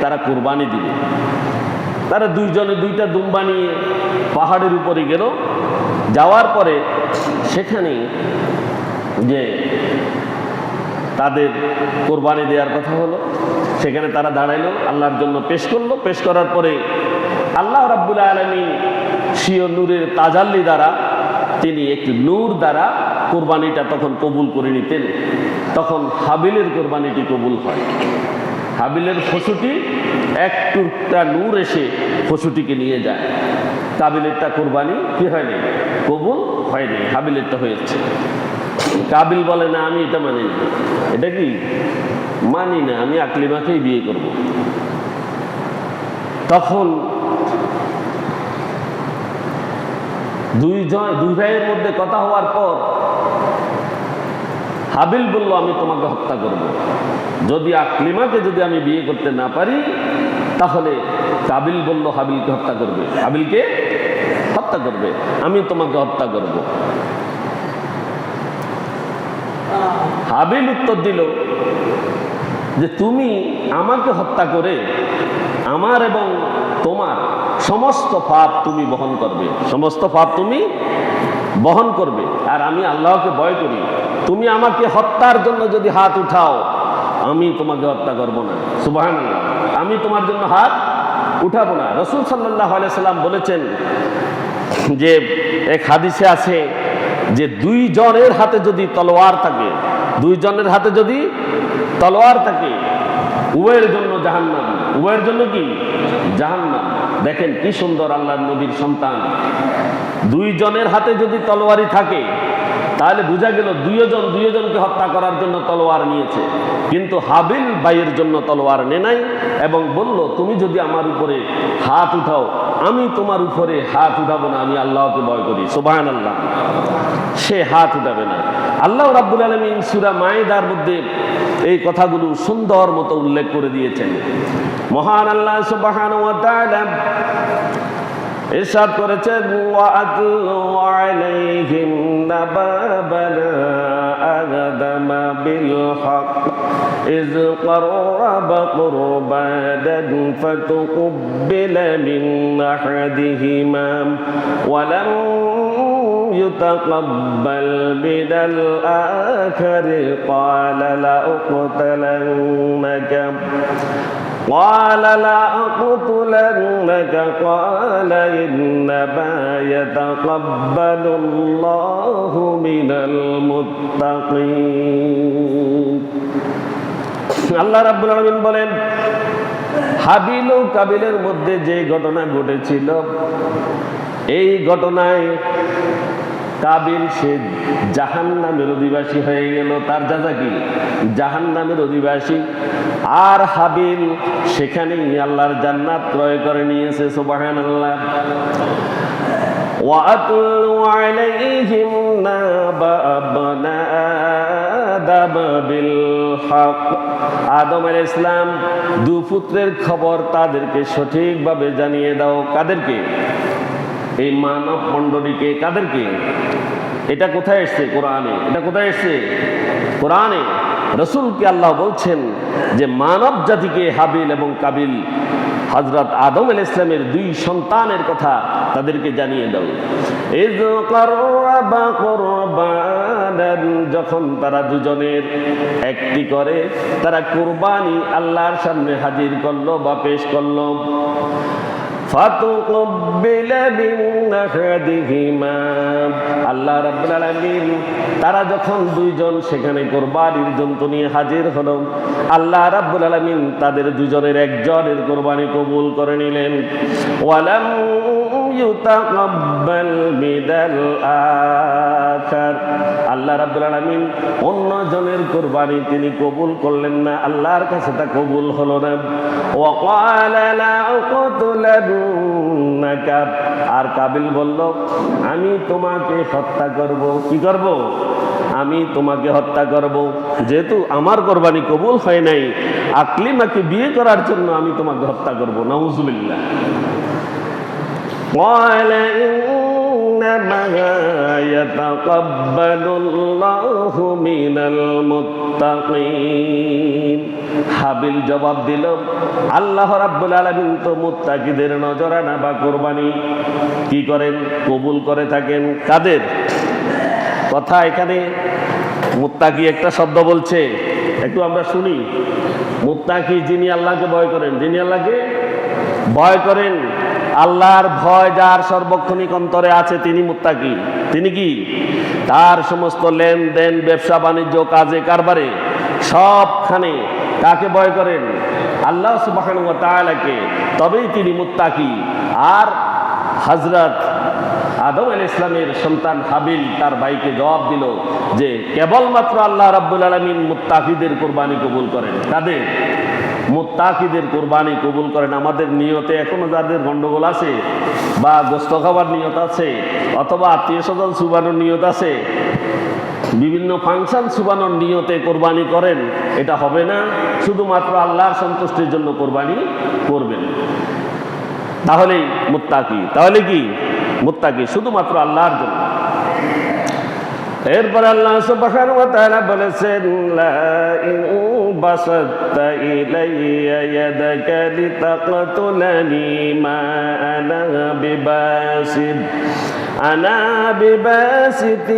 তারা কোরবানি দিবে। তারা দুইজনে দুইটা দুম্বা নিয়ে পাহাড়ের উপরে গেল। যাওয়ার পরে সেখানে যে তাদের কোরবানি দেওয়ার কথা হলো, সেখানে তারা দাঁড়াইলো, আল্লাহর জন্য পেশ করল। পেশ করার পরে আল্লাহ রাব্বুল আলমী সিও নূরের তাজাল্লি দ্বারা তিনি একটি নূর দ্বারা কোরবানিটা তখন কবুল করে নিতেন। তখন হাবিলের কোরবানিটি কবুল হয়। হাবিলের ফসুটি, এক টুকটা নূর এসে ফসুটিকে নিয়ে যায়। কাবিলেরটা কোরবানি কি হয়নি? কবুল হয়নি হাবিলেরটা হয়েছে। কাবিল বলে, না, আমি এটা মানি না। এটা কি? মানি না, আমি আকলিমাকেই বিয়ে করব। তখন দুইজন দুই ভাইয়ের মধ্যে কথা হওয়ার পর হাবিল বলল, আমি তোমাকে হত্যা করব। যদি আকলিমাকে যদি আমি বিয়ে করতে না পারি, তাহলে কাবিল বলল, হাবিলকে হত্যা করবে হাবিলকে হত্যা করবে আমি তোমাকে হত্যা করব। হাবিল উত্তর দিল যে, তুমি আমাকে হত্যা করে আমার এবং তোমার সমস্ত পাপ তুমি বহন করবে সমস্ত পাপ তুমি বহন করবে। আর আমি আল্লাহকে ভয় করি। তুমি আমাকে হত্যার জন্য যদি হাত উঠাও, আমি তোমাকে হত্যা করব না। সুবাহান আমি তোমার জন্য হাত উঠাবো না। রসুল সাল্লাহ সাল্লাম বলেছেন যে, এক হাদিসে আছে যে দুই জনের হাতে যদি তলোয়ার থাকে দুই জনের হাতে যদি তলোয়ার থাকে, উভয়ের জন্য জাহান্নাম। উভয়ের জন্য কি? জাহান্নাম। দেখেন কি সুন্দর আল্লাহ নবীর সন্তান। দুই জনের হাতে যদি তলোয়ারি থাকে, তাহলে বোঝা গেল দুইজন দুইজনকে হত্যা করার জন্য তলোয়ার নিয়েছে। কিন্তু হাবিল বাইয়ের জন্য তলোয়ার নে নাই এবং বলল, তুমি যদি আমার উপরে হাত উঠাও, আমি তোমার উপরে হাত উঠাবো না, আমি আল্লাহকে ভয় করি। সোবাহান আল্লাহ সে হাত উঠাবে না। আল্লাহ রাব্বুল আলমিন সুরা মায়েদার মধ্যে এই কথাগুলো সুন্দর মতো উল্লেখ করে দিয়েছেন মহান আল্লাহ সুবাহান ইরশাদ করেছেন ওয়াতলু আলাইহিম নাবাবানা আগাদামা বিল হক إذ قرب قربانا فتقبل من أحدهما ولم يتقبل من الآخر قال لأقتلنك قال لأقتلنك قال إنما يتقبل الله من المتقين আল্লাহ রাব্বুল আলামিন বলেন হাবিল ও কাবিলের মধ্যে যে ঘটনা ঘটেছিল এই ঘটনায় কাবিল সে জাহান নামের অধিবাসী হয়ে গেল তার যাজা কি জাহান নামের অধিবাসী আর হাবিল সেখানেই আল্লাহর জান্নাত ক্রয় করে নিয়েছে সুবাহান আল্লাহ وأتل عليهم نبأ ابناء آدم بالحق আদম আল ইসলাম দু পুত্রের খবর তাদেরকে সঠিকভাবে জানিয়ে দাও কাদেরকে এই মানব মণ্ডলীকে কাদেরকে? এটা কোথায় এসছে কোরআনে? এটা কোথায় এসছে? কোরআনে রসুলকে আল্লাহ বলছেন যে মানব জাতিকে হাবিল এবং কাবিল হজরত আদম আল ইসলামের দুই সন্তানের কথা তাদেরকে জানিয়ে দাও। যখন তারা দুজনের একটি করে, তারা কোরবানি আল্লাহর সামনে হাজির করল বা পেশ করল। আল্লাহ তারা যখন দুইজন সেখানে কোরবানির জন্তু নিয়ে হাজির হলো, আল্লাহ রাব্বুল আলামিন তাদের দুজনের একজনের কোরবানি কবুল করে নিলেন। ওয়ালাম ইউতাকাব্বাল মিনাল আখার আল্লাহ রাবুল আলমিন অন্য জনের কোরবানি তিনি কবুল করলেন না, আল্লাহর কাছে তা কবুল হলো না। আর কাবিল বলল, আমি তোমাকে হত্যা করব। কি করব? আমি তোমাকে হত্যা করব। যেহেতু আমার কোরবানি কবুল হয় নাই, আকলিমাকে বিয়ে করার জন্য আমি তোমাকে হত্যা করব। নাউজুবিল্লাহ। إنما يتقبل الله من المتقين হাবিল জবাব দিল আল্লাহ রাব্বুল আলামিন তো মুত্তাকিদের নজরানা বা কোরবানি কি করেন কবুল করে থাকেন কাদের কথা এখানে মুত্তাকি একটা শব্দ বলছে একটু আমরা শুনি মুত্তাকি যিনি আল্লাহকে ভয় করেন যিনি আল্লাহকে ভয় করেন আল্লাহর ভয় যার সর্বক্ষণিক অন্তরে আছে, তিনি মুত্তাকি। তিনি কি? তার সমস্ত লেনদেন, ব্যবসা, বাণিজ্য, কাজে, কারবারে সবখানে কাকে ভয় করেন? আল্লাহ সুবাহানু ওয়া তাআলাকে। তবেই তিনি মুত্তাকি। আর হজরত আদম আল ইসলামের সন্তান হাবিল তার ভাইকে জবাব দিল যে, কেবলমাত্র আল্লাহ রাব্বুল আলমিন মুত্তাকিদের কোরবানি কবুল করেন। কাদের? মুত্তাকিদের কোরবানি কবুল করেন। আমাদের নিয়তে এখনও যাদের গন্ডগোল আছে বা গোস্ত খাবার নিয়ত আছে অথবা আত্মীয় স্বজন সুবানোর নিয়ত আছে, বিভিন্ন ফাংশন সুবানোর নিয়তে কোরবানি করেন, এটা হবে না। শুধুমাত্র আল্লাহর সন্তুষ্টির জন্য কোরবানি করবেন। তাহলেই মোত্তাকি। তাহলে কি? মুত্তাকি, শুধুমাত্র আল্লাহর জন্য। এরপর আল্লাহ সুবহানাহু ওয়া তাআলা বলেছেন, লা বাসাত্তা ইলাইয়া ইয়াদাকা লিতাকতুলানি মা আনা বিবাসিদ আনা বিবাসিত